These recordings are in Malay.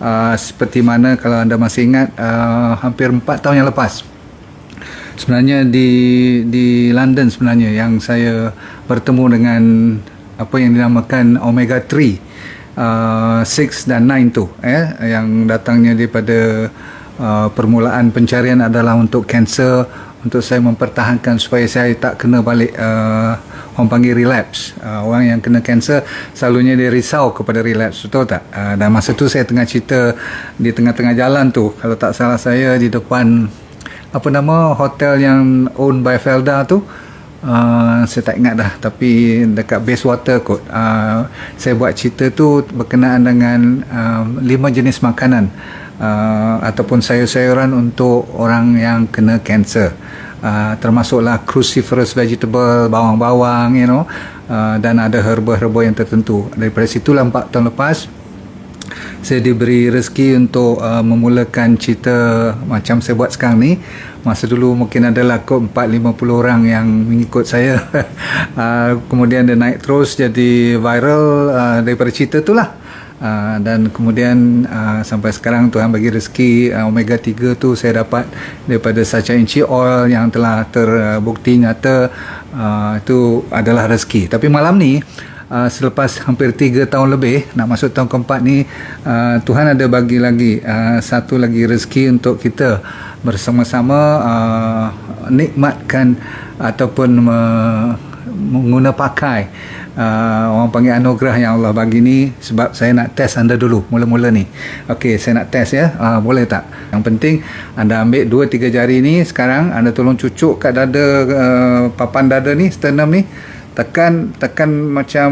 uh, seperti mana kalau anda masih ingat uh, hampir 4 tahun yang lepas. Sebenarnya di di London sebenarnya yang saya bertemu dengan apa yang dinamakan omega 3 uh, 6 dan 9 tu eh yang datangnya daripada uh, permulaan pencarian adalah untuk kanser untuk saya mempertahankan supaya saya tak kena balik uh, orang panggil relapse. Uh, orang yang kena kanser selalunya dia risau kepada relapse betul tak? Uh, dan masa tu saya tengah cerita di tengah-tengah jalan tu. Kalau tak salah saya di depan apa nama hotel yang owned by Felda tu uh, saya tak ingat dah tapi dekat base water kot. Uh, saya buat cerita tu berkenaan dengan uh, lima jenis makanan uh, ataupun sayur-sayuran untuk orang yang kena kanser uh, termasuklah cruciferous vegetable bawang-bawang you know. Uh, dan ada herba-herba yang tertentu. Daripada situlah 4 tahun lepas saya diberi rezeki untuk uh, memulakan cerita macam saya buat sekarang ni. Masa dulu mungkin adalah kot 4-50 orang yang mengikut saya. Uh, kemudian dia naik terus jadi viral uh, daripada cerita tu lah Uh, dan kemudian uh, sampai sekarang Tuhan bagi rezeki uh, omega 3 tu saya dapat daripada sacha inci oil yang telah terbukti nyata uh, itu adalah rezeki. Tapi malam ni uh, selepas hampir 3 tahun lebih nak masuk tahun keempat ni uh, Tuhan ada bagi lagi uh, satu lagi rezeki untuk kita bersama-sama uh, nikmatkan ataupun uh, mengguna pakai uh, orang panggil anugerah yang Allah bagi ni sebab saya nak test anda dulu mula-mula ni. Ok saya nak test ya. Uh, boleh tak? Yang penting anda ambil 2-3 jari ni sekarang anda tolong cucuk kat dada uh, papan dada ni sternum ni tekan tekan macam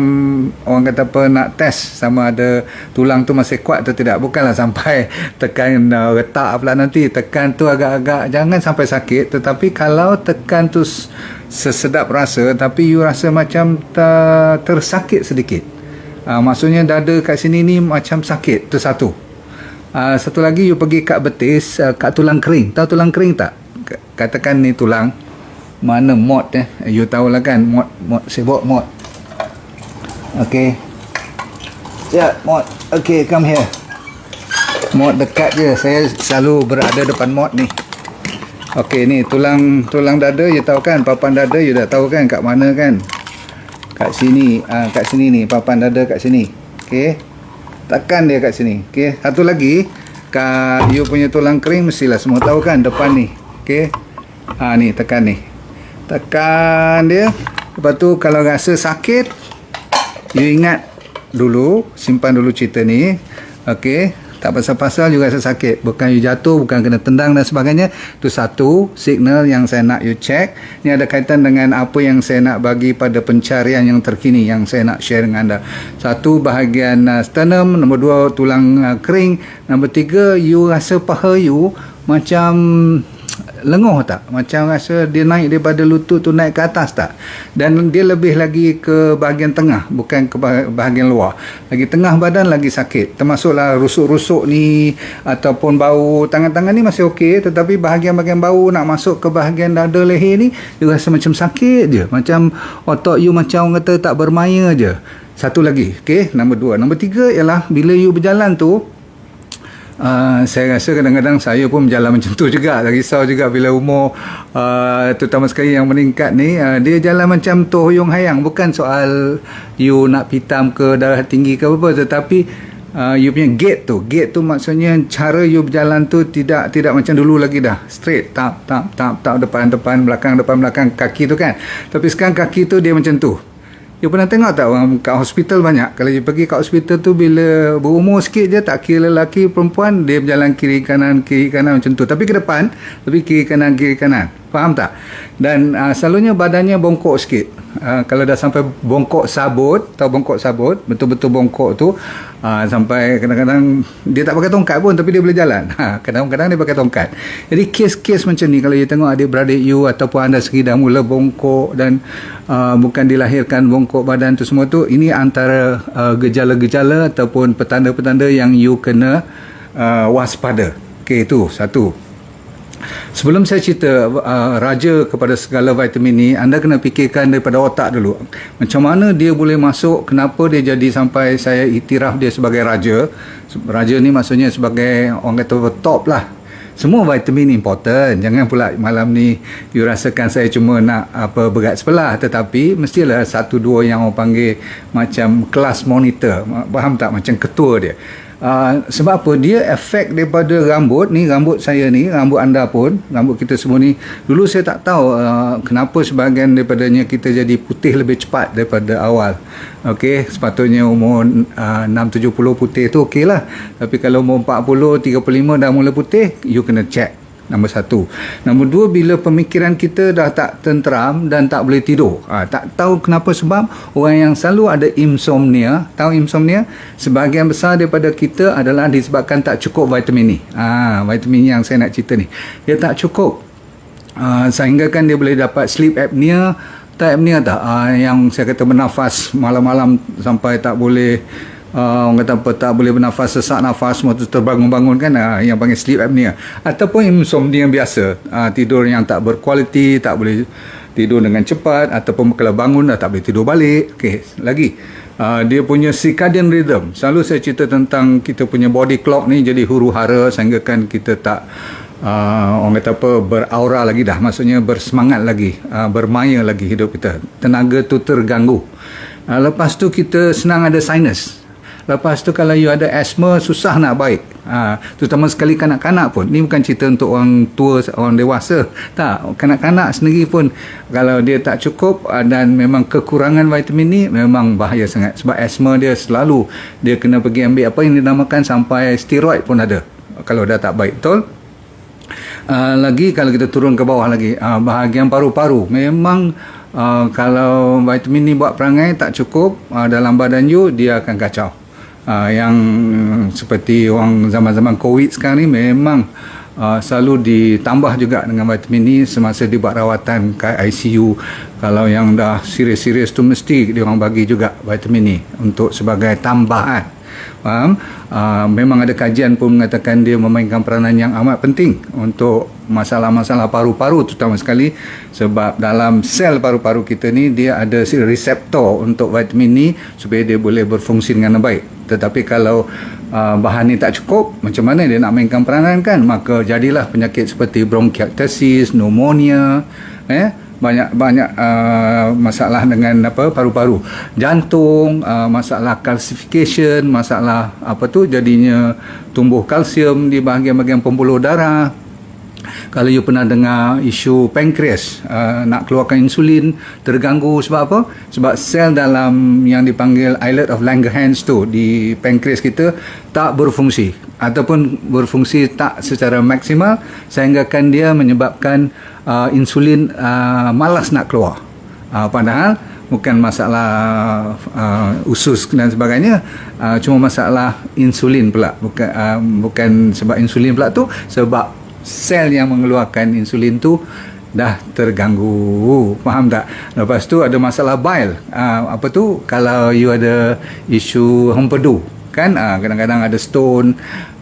orang kata apa nak test sama ada tulang tu masih kuat atau tidak. Bukanlah sampai tekan uh, retak pula nanti. Tekan tu agak-agak jangan sampai sakit. Tetapi kalau tekan tu sesedap rasa tapi you rasa macam ter, tersakit sedikit. Uh, maksudnya dada kat sini ni macam sakit tu satu. Uh, satu lagi you pergi kat betis uh, kat tulang kering. Tahu tulang kering tak? Katakan ni tulang mana mod eh? You tahulah kan mod mod bawa mod. Okey. Ya mod. Okey come here. Mod dekat je. Saya selalu berada depan mod ni. Okey ni tulang tulang dada you tahu kan? Papan dada you dah tahu kan? Kat mana kan? Kat sini ah kat sini ni papan dada kat sini. Okey. Tekan dia kat sini. Okey. Satu lagi kat you punya tulang kering mestilah semua tahu kan depan ni. Okey. Ah ni tekan ni tekan dia. Lepas tu kalau rasa sakit you ingat dulu simpan dulu cerita ni. Ok tak pasal-pasal you rasa sakit. Bukan you jatuh bukan kena tendang dan sebagainya. Tu satu signal yang saya nak you check. Ni ada kaitan dengan apa yang saya nak bagi pada pencarian yang terkini yang saya nak share dengan anda. Satu bahagian uh, sternum. Nombor dua tulang uh, kering. Nombor tiga you rasa paha you macam lenguh tak? Macam rasa dia naik daripada lutut tu naik ke atas tak? Dan dia lebih lagi ke bahagian tengah bukan ke bahagian luar. Lagi tengah badan lagi sakit. Termasuklah rusuk-rusuk ni ataupun bau. Tangan-tangan ni masih okey tetapi bahagian-bahagian bau nak masuk ke bahagian dada leher ni dia rasa macam sakit je. Macam otak you macam orang kata tak bermaya je. Satu lagi okey? Nombor dua. Nombor tiga ialah bila you berjalan tu Uh, saya rasa kadang-kadang saya pun berjalan macam tu juga. Tak risau juga bila umur uh, terutama sekali yang meningkat ni uh, dia jalan macam toh huyung hayang. Bukan soal you nak pitam ke darah tinggi ke apa tetapi uh, you punya gate tu. Gate tu maksudnya cara you berjalan tu tidak tidak macam dulu lagi dah. Straight tap tap tap tap depan depan belakang depan belakang kaki tu kan. Tapi sekarang kaki tu dia macam tu You pernah tengok tak orang kat hospital banyak? Kalau you pergi kat hospital tu Bila berumur sikit je Tak kira lelaki perempuan Dia berjalan kiri kanan Kiri kanan macam tu. Tapi ke depan Tapi kiri kanan Kiri kanan Faham tak? Dan uh, selalunya badannya bongkok sikit. Uh, Kalau dah sampai bongkok sabut Tahu bongkok sabut? Betul-betul bongkok tu uh, Sampai kadang-kadang Dia tak pakai tongkat pun Tapi dia boleh jalan. Ha, Kadang-kadang dia pakai tongkat. Jadi kes-kes macam ni Kalau you tengok adik-beradik you Ataupun anda sendiri dah mula bongkok Dan uh, bukan dilahirkan bongkok badan tu semua tu Ini antara uh, gejala-gejala Ataupun petanda-petanda yang you kena uh, waspada. Okay itu satu Sebelum saya cerita uh, raja kepada segala vitamin ni, anda kena fikirkan daripada otak dulu. Macam mana dia boleh masuk, kenapa dia jadi sampai saya iktiraf dia sebagai raja. Raja ni maksudnya sebagai orang kata top lah. Semua vitamin important. Jangan pula malam ni you rasakan saya cuma nak apa berat sebelah. Tetapi mestilah satu dua yang orang panggil macam kelas monitor. Faham tak? Macam ketua dia. Uh, sebab apa dia efek daripada rambut ni rambut saya ni rambut anda pun rambut kita semua ni dulu saya tak tahu uh, kenapa sebahagian daripadanya kita jadi putih lebih cepat daripada awal Okey, sepatutnya umur uh, 6 70 putih tu okeylah. Tapi kalau umur 40 35 dah mula putih, you kena check. Nombor satu. Nombor dua, bila pemikiran kita dah tak tenteram dan tak boleh tidur. Ha, tak tahu kenapa sebab orang yang selalu ada insomnia, tahu insomnia? Sebahagian besar daripada kita adalah disebabkan tak cukup vitamin ni. Ha, vitamin yang saya nak cerita ni. Dia tak cukup. Uh, sehingga kan dia boleh dapat sleep apnea tak apnea tak uh, yang saya kata bernafas malam-malam sampai tak boleh uh, orang kata apa tak boleh bernafas sesak nafas semua tu terbangun-bangun kan uh, yang panggil sleep apnea. Ataupun insomnia biasa uh, tidur yang tak berkualiti tak boleh tidur dengan cepat ataupun kalau bangun dah tak boleh tidur balik. Okey lagi. Uh, dia punya circadian rhythm. Selalu saya cerita tentang kita punya body clock ni jadi huru hara sehingga kan kita tak uh, orang kata apa beraura lagi dah. Maksudnya bersemangat lagi uh, bermaya lagi hidup kita. Tenaga tu terganggu. Uh, lepas tu kita senang ada sinus Lepas tu kalau you ada asma susah nak baik. Ha, terutama sekali kanak-kanak pun. Ni bukan cerita untuk orang tua, orang dewasa. Tak, kanak-kanak sendiri pun kalau dia tak cukup dan memang kekurangan vitamin ni memang bahaya sangat. Sebab asma dia selalu dia kena pergi ambil apa yang dinamakan sampai steroid pun ada. Kalau dah tak baik. Betul? Uh, lagi kalau kita turun ke bawah lagi uh, bahagian paru-paru memang uh, kalau vitamin ni buat perangai tak cukup uh, dalam badan you dia akan kacau uh, yang seperti orang zaman-zaman covid sekarang ni memang uh, selalu ditambah juga dengan vitamin ni semasa dibuat rawatan ke ICU kalau yang dah serius-serius tu mesti dia orang bagi juga vitamin ni untuk sebagai tambahan faham? Uh, memang ada kajian pun mengatakan dia memainkan peranan yang amat penting untuk masalah-masalah paru-paru terutama sekali sebab dalam sel paru-paru kita ni dia ada reseptor untuk vitamin ni supaya dia boleh berfungsi dengan baik tetapi kalau uh, bahan ni tak cukup macam mana dia nak mainkan peranan kan? Maka jadilah penyakit seperti bronchiectasis pneumonia eh? Banyak banyak uh, masalah dengan apa paru-paru. Jantung uh, masalah calcification masalah apa tu jadinya tumbuh kalsium di bahagian-bahagian pembuluh darah kalau you pernah dengar isu pankreas uh, nak keluarkan insulin terganggu sebab apa? Sebab sel dalam yang dipanggil islet of Langerhans tu di pankreas kita tak berfungsi. Ataupun berfungsi tak secara maksimal sehingga kan dia menyebabkan uh, insulin uh, malas nak keluar. Uh, padahal bukan masalah uh, usus dan sebagainya uh, cuma masalah insulin pula. Bukan uh, bukan sebab insulin pula tu sebab sel yang mengeluarkan insulin tu dah terganggu. Faham tak? Lepas tu ada masalah bile. Uh, apa tu? Kalau you ada isu hempedu kan? Uh, kadang-kadang ada stone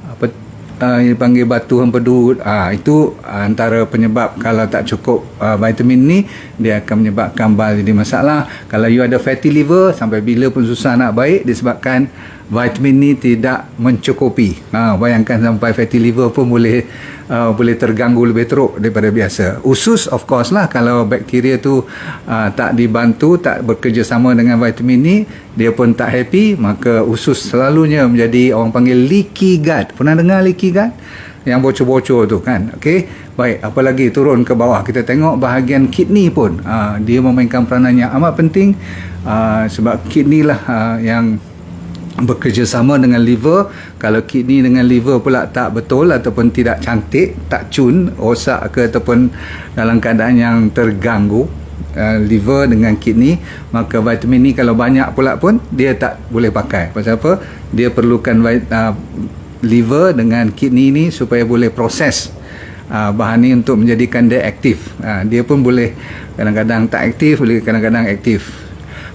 apa uh, dipanggil batu hempedu. Uh, itu antara penyebab kalau tak cukup uh, vitamin ni dia akan menyebabkan bile jadi masalah kalau you ada fatty liver sampai bila pun susah nak baik disebabkan vitamin ni tidak mencukupi. Ha, bayangkan sampai fatty liver pun boleh uh, boleh terganggu lebih teruk daripada biasa. Usus of course lah kalau bakteria tu uh, tak dibantu, tak bekerjasama dengan vitamin ni, dia pun tak happy, maka usus selalunya menjadi orang panggil leaky gut. Pernah dengar leaky gut? Yang bocor-bocor tu kan. Okey. Baik, apalagi turun ke bawah. Kita tengok bahagian kidney pun. Uh, dia memainkan peranan yang amat penting. Uh, sebab kidney lah uh, yang bekerjasama dengan liver. Kalau kidney dengan liver pula tak betul ataupun tidak cantik tak cun osak ke ataupun dalam keadaan yang terganggu uh, liver dengan kidney maka vitamin ni kalau banyak pula pun dia tak boleh pakai. Pasal apa? Dia perlukan uh, liver dengan kidney ni supaya boleh proses uh, bahan ni untuk menjadikan dia aktif uh, dia pun boleh kadang-kadang tak aktif boleh kadang-kadang aktif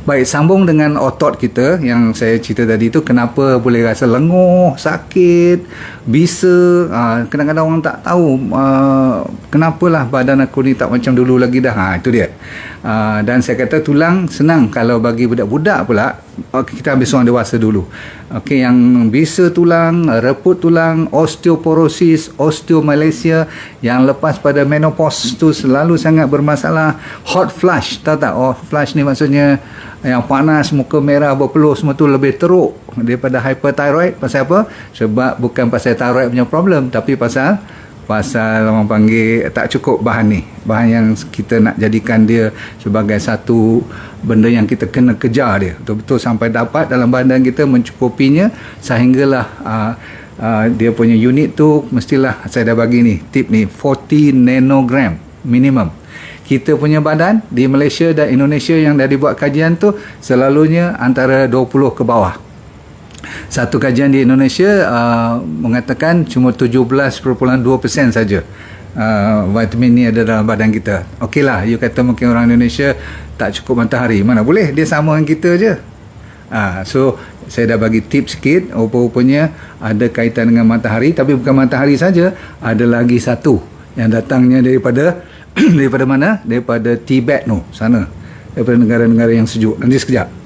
Baik, sambung dengan otot kita yang saya cerita tadi tu kenapa boleh rasa lenguh, sakit, bisa. Uh, kadang-kadang orang tak tahu uh, kenapalah badan aku ni tak macam dulu lagi dah. Ha, itu dia. Uh, dan saya kata tulang senang kalau bagi budak-budak pula kita ambil seorang dewasa dulu. Okey, yang bisa tulang, reput tulang, osteoporosis, osteomalacia yang lepas pada menopause tu selalu sangat bermasalah. Hot flush, tahu tak? Hot flush ni maksudnya yang panas, muka merah, berpeluh semua tu lebih teruk daripada hyperthyroid. Pasal apa? Sebab bukan pasal thyroid punya problem, tapi pasal pasal orang panggil tak cukup bahan ni. Bahan yang kita nak jadikan dia sebagai satu benda yang kita kena kejar dia. Betul-betul sampai dapat dalam badan kita mencukupinya sehinggalah uh, uh, dia punya unit tu mestilah saya dah bagi ni tip ni 40 nanogram minimum kita punya badan di Malaysia dan Indonesia yang dah dibuat kajian tu selalunya antara 20 ke bawah. Satu kajian di Indonesia uh, mengatakan cuma 17.2% saja uh, vitamin ni ada dalam badan kita. Okeylah, you kata mungkin orang Indonesia tak cukup matahari. Mana boleh, dia sama dengan kita je. Uh, so, saya dah bagi tips sikit. Rupa-rupanya ada kaitan dengan matahari. Tapi bukan matahari saja. Ada lagi satu yang datangnya daripada daripada mana? Daripada Tibet tu, sana. Daripada negara-negara yang sejuk. Nanti sekejap.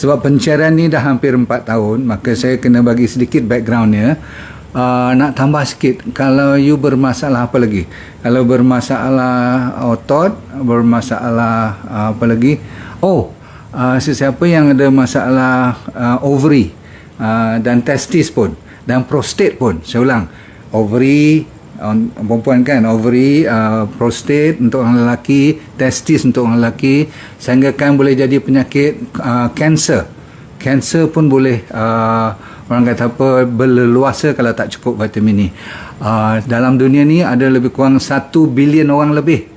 Sebab pencarian ni dah hampir 4 tahun, maka saya kena bagi sedikit backgroundnya. Uh, nak tambah sikit kalau you bermasalah apa lagi? Kalau bermasalah otot bermasalah uh, apa lagi? Oh uh, sesiapa yang ada masalah uh, ovary uh, dan testis pun dan prostate pun saya ulang. Ovary on, perempuan kan ovary uh, prostate untuk orang lelaki testis untuk orang lelaki sehingga kan boleh jadi penyakit uh, cancer. Cancer pun boleh uh, orang kata apa berleluasa kalau tak cukup vitamin ni uh, dalam dunia ni ada lebih kurang 1 bilion orang lebih.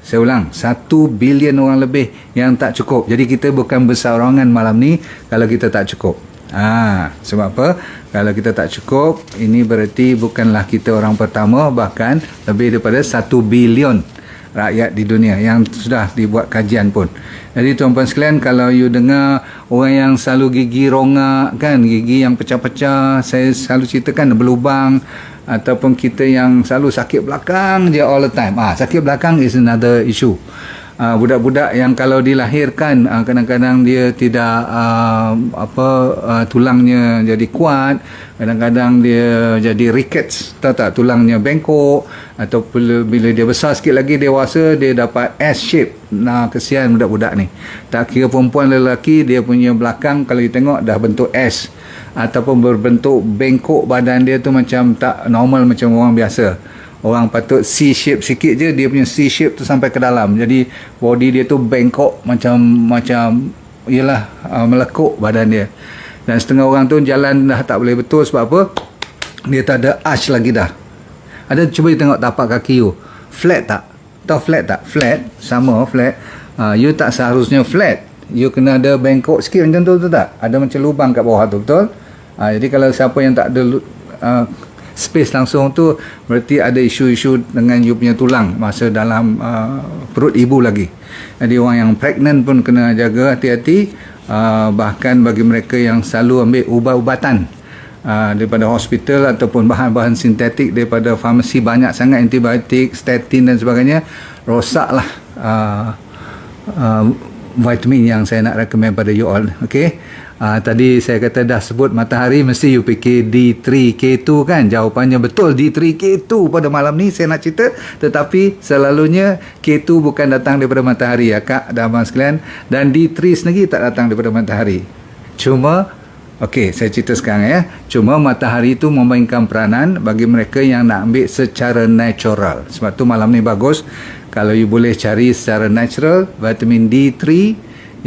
Saya ulang 1 bilion orang lebih yang tak cukup. Jadi kita bukan bersarangan malam ni kalau kita tak cukup Ah, sebab apa? Kalau kita tak cukup, ini berarti bukanlah kita orang pertama bahkan lebih daripada 1 bilion rakyat di dunia yang sudah dibuat kajian pun. Jadi tuan-tuan sekalian, kalau you dengar orang yang selalu gigi rongak kan, gigi yang pecah-pecah, saya selalu ceritakan berlubang ataupun kita yang selalu sakit belakang je all the time. Ah, sakit belakang is another issue uh, budak-budak yang kalau dilahirkan uh, kadang-kadang dia tidak uh, apa uh, tulangnya jadi kuat kadang-kadang dia jadi rickets tahu tak? Tulangnya bengkok atau bila dia besar sikit lagi dewasa dia dapat S shape nah kesian budak-budak ni. Tak kira perempuan lelaki dia punya belakang kalau you tengok dah bentuk S. Ataupun berbentuk bengkok badan dia tu macam tak normal macam orang biasa orang patut C shape sikit je dia punya C shape tu sampai ke dalam. Jadi body dia tu bengkok macam macam ialah uh, melekuk badan dia. Dan setengah orang tu jalan dah tak boleh betul sebab apa? Dia tak ada arch lagi dah. Ada cuba tengok tapak kaki you. Flat tak? Tahu flat tak? Flat sama flat. Uh, you tak seharusnya flat. You kena ada bengkok sikit macam tu, tu tak? Ada macam lubang kat bawah tu betul? Uh, jadi kalau siapa yang tak ada uh, space langsung tu berarti ada isu-isu dengan you punya tulang masa dalam uh, perut ibu lagi. Jadi orang yang pregnant pun kena jaga hati-hati uh, bahkan bagi mereka yang selalu ambil ubat-ubatan uh, daripada hospital ataupun bahan-bahan sintetik daripada farmasi banyak sangat antibiotik, statin dan sebagainya rosaklah uh, uh, vitamin yang saya nak recommend pada you all okay Uh, tadi saya kata dah sebut matahari mesti you fikir D3K2 kan jawapannya betul D3K2 pada malam ni saya nak cerita tetapi selalunya K2 bukan datang daripada matahari ya kak dan abang sekalian dan D3 sendiri tak datang daripada matahari cuma Okey, saya cerita sekarang ya. Cuma matahari itu memainkan peranan bagi mereka yang nak ambil secara natural. Sebab tu malam ni bagus kalau you boleh cari secara natural vitamin D3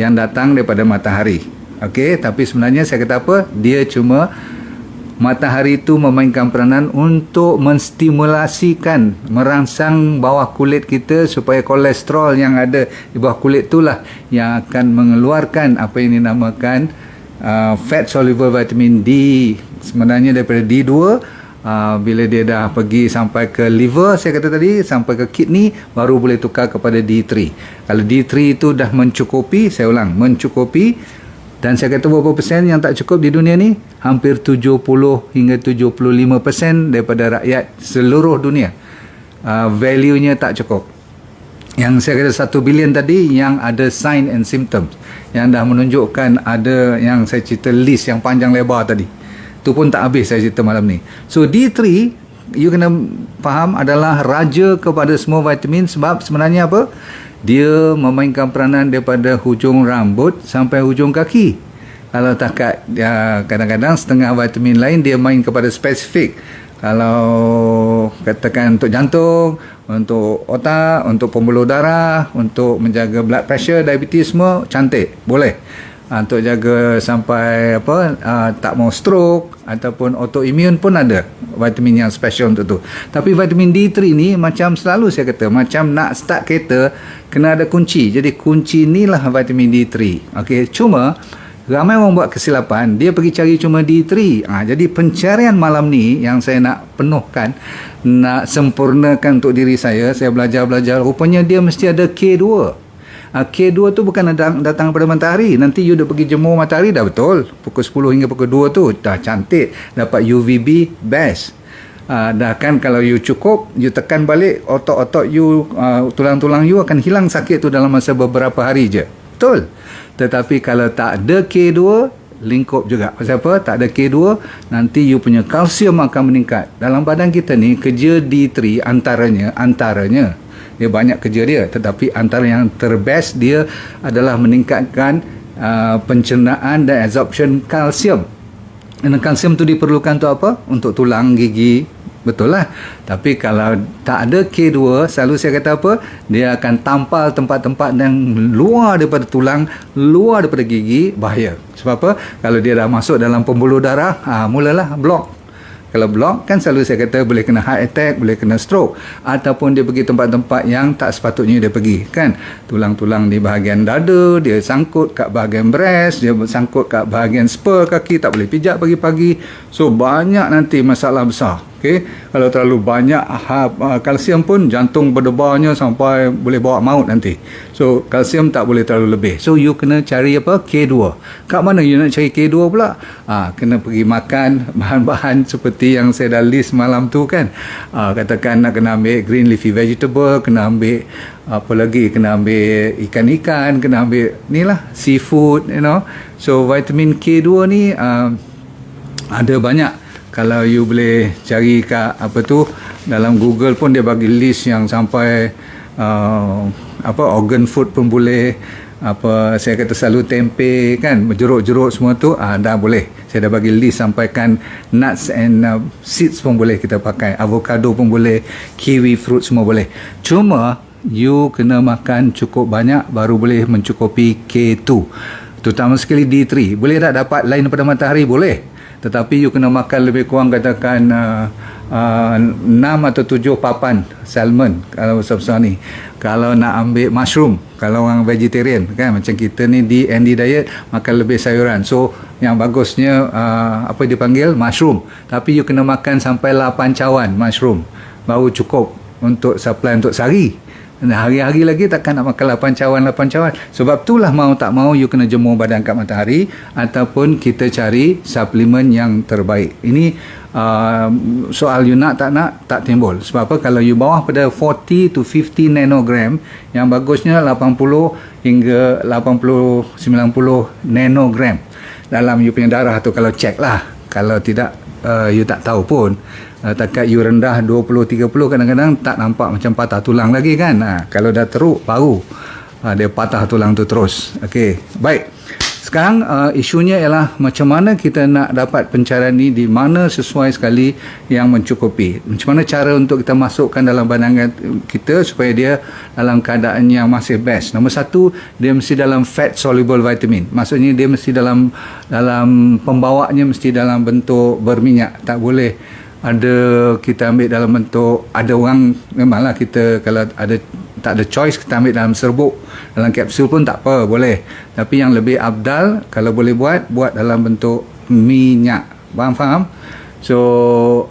yang datang daripada matahari. Okey, tapi sebenarnya saya kata apa? Dia cuma matahari itu memainkan peranan untuk menstimulasikan merangsang bawah kulit kita supaya kolesterol yang ada di bawah kulit itulah yang akan mengeluarkan apa yang dinamakan uh, fat soluble vitamin D sebenarnya daripada D2 uh, bila dia dah pergi sampai ke liver saya kata tadi sampai ke kidney baru boleh tukar kepada D3 kalau D3 itu dah mencukupi saya ulang mencukupi dan saya kata berapa persen yang tak cukup di dunia ni? Hampir 70 hingga 75 persen daripada rakyat seluruh dunia. Uh, value-nya tak cukup. Yang saya kata satu bilion tadi yang ada sign and symptoms yang dah menunjukkan ada yang saya cerita list yang panjang lebar tadi. Tu pun tak habis saya cerita malam ni. So D3 you kena faham adalah raja kepada semua vitamin sebab sebenarnya apa dia memainkan peranan daripada hujung rambut sampai hujung kaki. Kalau takat ya, kadang-kadang setengah vitamin lain dia main kepada spesifik. Kalau katakan untuk jantung, untuk otak, untuk pembuluh darah, untuk menjaga blood pressure, diabetes semua cantik, boleh. Ha, untuk jaga sampai apa uh, tak mau stroke ataupun autoimmune pun ada vitamin yang special untuk tu. Tapi vitamin D3 ni macam selalu saya kata macam nak start kereta kena ada kunci. Jadi kunci inilah vitamin D3. Okey, cuma Ramai orang buat kesilapan, dia pergi cari cuma D3. Ha, jadi pencarian malam ni yang saya nak penuhkan, nak sempurnakan untuk diri saya, saya belajar-belajar, rupanya dia mesti ada K2. Ha, K2 tu bukan datang, datang pada matahari. Nanti you dah pergi jemur matahari, dah betul. Pukul 10 hingga pukul 2 tu, dah cantik. Dapat UVB, best. Uh, dah kan kalau you cukup you tekan balik otot-otot you uh, tulang-tulang you akan hilang sakit tu dalam masa beberapa hari je betul tetapi kalau tak ada K2 lingkup juga. Pasal apa? Tak ada K2 nanti you punya kalsium akan meningkat. Dalam badan kita ni kerja D3 antaranya antaranya dia banyak kerja dia. Tetapi antara yang terbest dia adalah meningkatkan uh, pencernaan dan absorption kalsium. Dan kalsium tu diperlukan untuk apa? Untuk tulang gigi Betul lah. Tapi kalau tak ada K2, selalu saya kata apa? Dia akan tampal tempat-tempat yang luar daripada tulang, luar daripada gigi, bahaya. Sebab apa? Kalau dia dah masuk dalam pembuluh darah, ha, mulalah blok. Kalau blok kan selalu saya kata boleh kena heart attack, boleh kena stroke ataupun dia pergi tempat-tempat yang tak sepatutnya dia pergi kan. Tulang-tulang di bahagian dada, dia sangkut kat bahagian breast, dia sangkut kat bahagian spur kaki, tak boleh pijak pagi-pagi. So banyak nanti masalah besar. Okay. Kalau terlalu banyak ha, ha, kalsium pun jantung berdebarnya sampai boleh bawa maut nanti. So kalsium tak boleh terlalu lebih. So you kena cari apa? K2. Kat mana you nak cari K2 pula? Ha, kena pergi makan bahan-bahan seperti yang saya dah list malam tu kan. Ha, katakan nak kena ambil green leafy vegetable, kena ambil apa lagi? Kena ambil ikan-ikan, kena ambil ni lah seafood, you know. So vitamin K2 ni uh, ada banyak kalau you boleh cari kat apa tu dalam Google pun dia bagi list yang sampai uh, apa organ food pun boleh. Apa saya kata selalu tempe kan jeruk-jeruk semua tu ah dah boleh. Saya dah bagi list sampaikan nuts and uh, seeds pun boleh kita pakai. Avocado pun boleh kiwi fruit semua boleh. Cuma you kena makan cukup banyak baru boleh mencukupi K2 terutama sekali D3 boleh tak dapat lain daripada matahari? Boleh tetapi you kena makan lebih kurang katakan uh, uh, 6 atau 7 papan salmon kalau besar-besar ni. Kalau nak ambil mushroom kalau orang vegetarian kan? Macam kita ni di ND diet makan lebih sayuran. So yang bagusnya uh, apa dipanggil? Mushroom. Tapi you kena makan sampai 8 cawan mushroom. Baru cukup untuk supply untuk sehari hari-hari lagi takkan nak makan 8 cawan 8 cawan. Sebab itulah mau tak mau you kena jemur badan kat matahari ataupun kita cari suplemen yang terbaik. Ini uh, soal you nak tak nak tak timbul. Sebab apa? Kalau you bawah pada 40 to 50 nanogram yang bagusnya 80 hingga 80 90 nanogram. Dalam you punya darah tu kalau check lah. Kalau tidak uh, you tak tahu pun uh, takat you rendah 20-30 kadang-kadang tak nampak macam patah tulang lagi kan? Uh, kalau dah teruk baru. Uh, dia patah tulang tu terus. Ok baik. Sekarang uh, isunya ialah macam mana kita nak dapat pencarian ni di mana sesuai sekali yang mencukupi. Macam mana cara untuk kita masukkan dalam badangan kita supaya dia dalam keadaan yang masih best. Nombor satu dia mesti dalam fat soluble vitamin. Maksudnya dia mesti dalam dalam pembawanya mesti dalam bentuk berminyak. Tak boleh ada kita ambil dalam bentuk ada orang memanglah kita kalau ada tak ada choice kita ambil dalam serbuk dalam kapsul pun tak apa boleh tapi yang lebih abdal kalau boleh buat buat dalam bentuk minyak faham faham So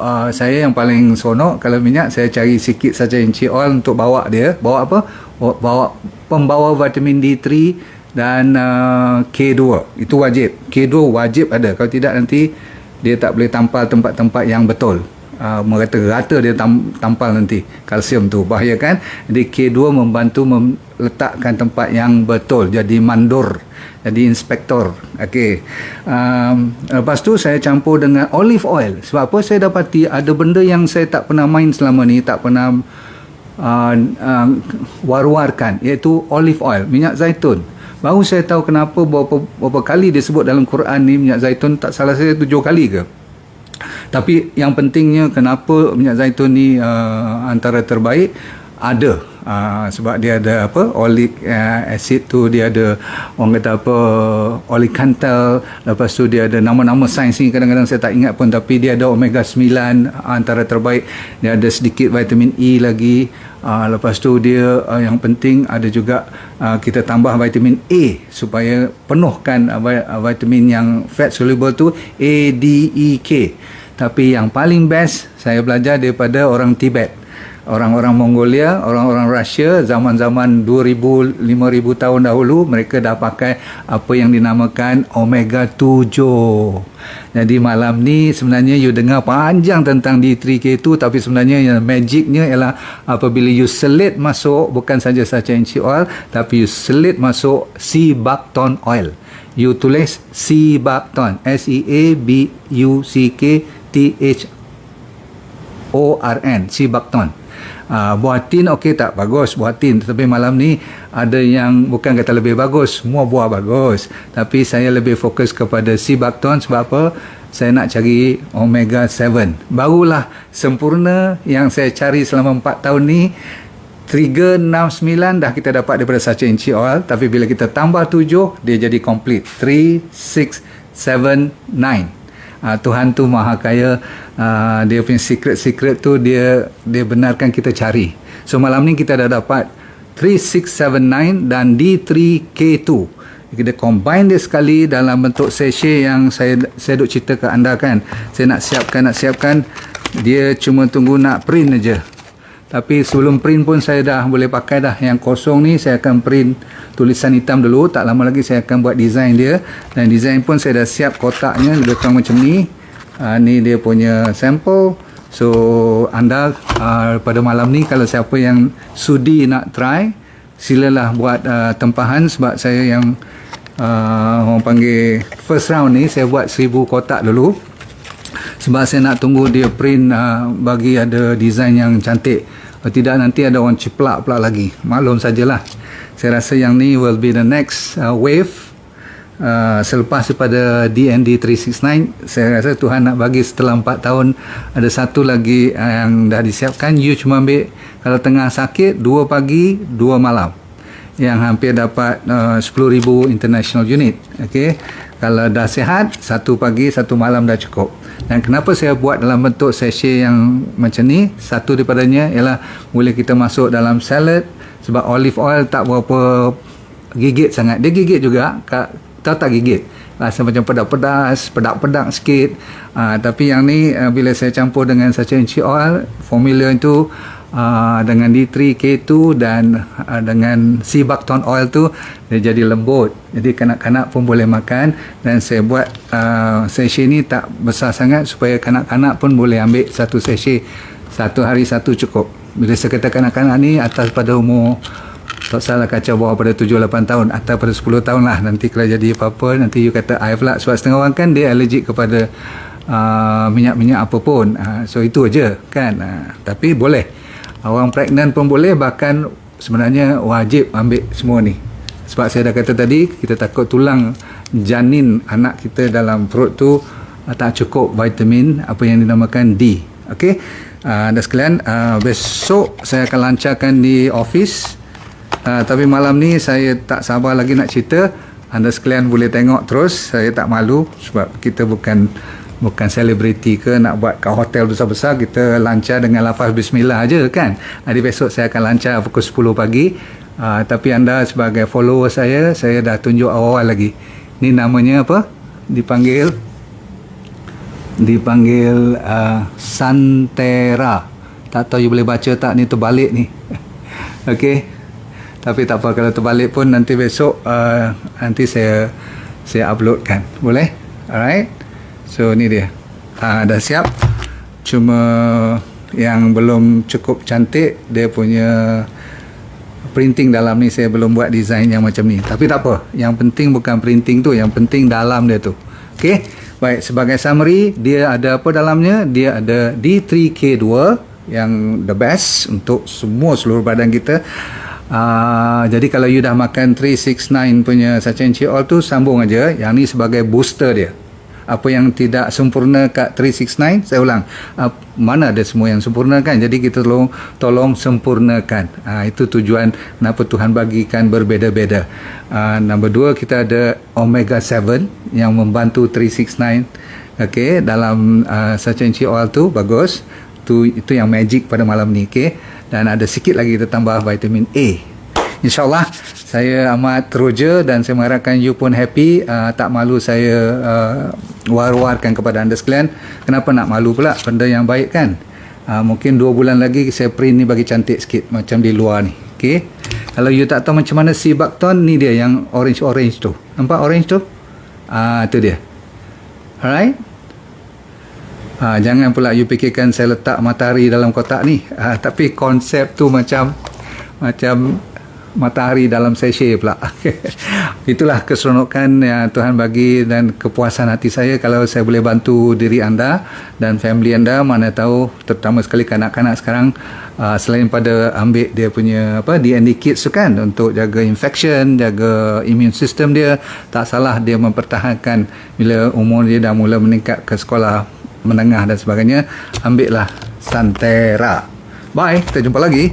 uh, saya yang paling sonok kalau minyak saya cari sikit saja inci oil untuk bawa dia. Bawa apa? Bawa pembawa vitamin D3 dan uh, K2. Itu wajib. K2 wajib ada. Kalau tidak nanti dia tak boleh tampal tempat-tempat yang betul. Uh, merata-rata dia tam, tampal nanti kalsium tu. Bahaya kan? Jadi K2 membantu meletakkan tempat yang betul. Jadi mandor jadi inspektor. Okey. Um, lepas tu saya campur dengan olive oil. Sebab apa? Saya dapati ada benda yang saya tak pernah main selama ni tak pernah uh, uh, war-warkan iaitu olive oil minyak zaitun baru saya tahu kenapa beberapa, beberapa kali disebut dalam Quran ni minyak zaitun? Tak salah saya tujuh kali ke? Tapi yang pentingnya kenapa minyak zaitun ni uh, antara terbaik? Ada. Uh, sebab dia ada apa? Oleic uh, acid tu dia ada orang kata apa oleic cantal lepas tu dia ada nama-nama sains ni kadang-kadang saya tak ingat pun. Tapi dia ada omega 9 antara terbaik. Dia ada sedikit vitamin E lagi uh, lepas tu dia uh, yang penting ada juga uh, kita tambah vitamin A supaya penuhkan uh, vitamin yang fat soluble tu A D E K. Tapi yang paling best saya belajar daripada orang Tibet orang-orang Mongolia, orang-orang Rusia zaman-zaman 2000 5000 tahun dahulu mereka dah pakai apa yang dinamakan omega 7. Jadi malam ni sebenarnya you dengar panjang tentang D3K2 tapi sebenarnya yang magicnya ialah apabila you selit masuk bukan saja saja inci oil tapi you selit masuk sea buckthorn oil. You tulis sea buckthorn S E A B U C K T H O R N si Bakton. Uh, buah tin okey tak? Bagus buah tin tetapi malam ni ada yang bukan kata lebih bagus semua buah bagus. Tapi saya lebih fokus kepada si Bakton sebab apa? Saya nak cari omega 7 barulah sempurna yang saya cari selama 4 tahun ni. Trigger 69 dah kita dapat daripada sacha inci oil. Tapi bila kita tambah 7 dia jadi complete. 3 6 7 9 uh, Tuhan tu maha kaya. Uh, dia punya secret-secret tu dia dia benarkan kita cari. So malam ni kita dah dapat 3679 dan D3K2 kita combine dia sekali dalam bentuk sachet yang saya saya duk cerita ke anda kan. Saya nak siapkan nak siapkan. Dia cuma tunggu nak print aja tapi sebelum print pun saya dah boleh pakai dah. Yang kosong ni saya akan print tulisan hitam dulu. Tak lama lagi saya akan buat design dia. Dan design pun saya dah siap kotaknya letakkan macam ni. Uh, ni dia punya sample so anda uh, pada malam ni kalau siapa yang sudi nak try silalah buat uh, tempahan sebab saya yang uh, orang panggil first round ni saya buat seribu kotak dulu. Sebab saya nak tunggu dia print uh, bagi ada design yang cantik kalau tidak nanti ada orang ciplak pula lagi. Maklum sajalah. Saya rasa yang ni will be the next uh, wave. Uh, selepas daripada DND 369 saya rasa Tuhan nak bagi setelah 4 tahun ada satu lagi uh, yang dah disiapkan you cuma ambil kalau tengah sakit 2 pagi 2 malam yang hampir dapat uh, 10,000 international unit okay. kalau dah sihat satu pagi satu malam dah cukup dan kenapa saya buat dalam bentuk sachet yang macam ni? Satu daripadanya ialah boleh kita masuk dalam salad sebab olive oil tak berapa gigit sangat. Dia gigit juga tak tak gigit? Rasa macam pedas-pedas pedak-pedak sikit. Uh, tapi yang ni uh, bila saya campur dengan sachet oil formula itu uh, dengan D3K2 dan uh, dengan sea buckthorn oil tu dia jadi lembut. Jadi kanak-kanak pun boleh makan dan saya buat uh, sachet ni tak besar sangat supaya kanak-kanak pun boleh ambil satu sachet. Satu hari satu cukup. Bila saya kata kanak-kanak ni atas pada umur tak salah kacau bawah pada 7-8 tahun atas pada 10 tahun lah. Nanti kalau jadi apa-apa nanti you kata I pula. Sebab setengah orang kan dia allergic kepada uh, minyak-minyak apa pun. Uh, so itu aja kan. Uh, tapi boleh orang pregnant pun boleh bahkan sebenarnya wajib ambil semua ni. Sebab saya dah kata tadi kita takut tulang janin anak kita dalam perut tu uh, tak cukup vitamin apa yang dinamakan D. Okey? Uh, dan sekalian uh, besok saya akan lancarkan di office uh, tapi malam ni saya tak sabar lagi nak cerita. Anda sekalian boleh tengok terus. Saya tak malu sebab kita bukan bukan selebriti ke nak buat kat hotel besar-besar kita lancar dengan lafaz bismillah aja kan hari besok saya akan lancar pukul 10 pagi uh, tapi anda sebagai follower saya saya dah tunjuk awal-awal lagi ni namanya apa dipanggil dipanggil uh, Santera. Tak tahu you boleh baca tak ni terbalik ni. Okey. Tapi tak apa kalau terbalik pun nanti besok uh, nanti saya saya uploadkan. Boleh? Alright. So ni dia. Uh, dah siap. Cuma yang belum cukup cantik dia punya printing dalam ni saya belum buat design yang macam ni. Tapi tak apa. Yang penting bukan printing tu, yang penting dalam dia tu. Okey. Baik, sebagai summary, dia ada apa dalamnya? Dia ada D3K2 yang the best untuk semua seluruh badan kita. Uh, jadi kalau you dah makan 369 punya Sachin All tu sambung aja. Yang ni sebagai booster dia. Apa yang tidak sempurna kat 369 saya ulang. Uh, mana ada semua yang sempurna kan? Jadi kita tolong tolong sempurnakan. Uh, itu tujuan kenapa Tuhan bagikan berbeza-beza. Uh, nombor dua kita ada omega 7 yang membantu 369 okey dalam uh, Sachin All tu bagus. Tu itu yang magic pada malam ni okey dan ada sikit lagi kita tambah vitamin A. InsyaAllah saya amat teruja dan saya mengharapkan you pun happy. Uh, tak malu saya uh, war-warkan kepada anda sekalian. Kenapa nak malu pula? Benda yang baik kan? Uh, mungkin dua bulan lagi saya print ni bagi cantik sikit macam di luar ni. Okay? Kalau you tak tahu macam mana si Bakton, ni dia yang orange-orange tu. Nampak orange tu? Ah, uh, tu dia. Alright? Ha, jangan pula you fikirkan saya letak matahari dalam kotak ni. Ha, tapi konsep tu macam macam matahari dalam sachet pula. Itulah keseronokan yang Tuhan bagi dan kepuasan hati saya kalau saya boleh bantu diri anda dan family anda. Mana tahu terutama sekali kanak-kanak sekarang uh, selain pada ambil dia punya apa DND kits tu kan untuk jaga infection, jaga immune system dia, tak salah dia mempertahankan bila umur dia dah mula meningkat ke sekolah menengah dan sebagainya ambillah Santera. Bye kita jumpa lagi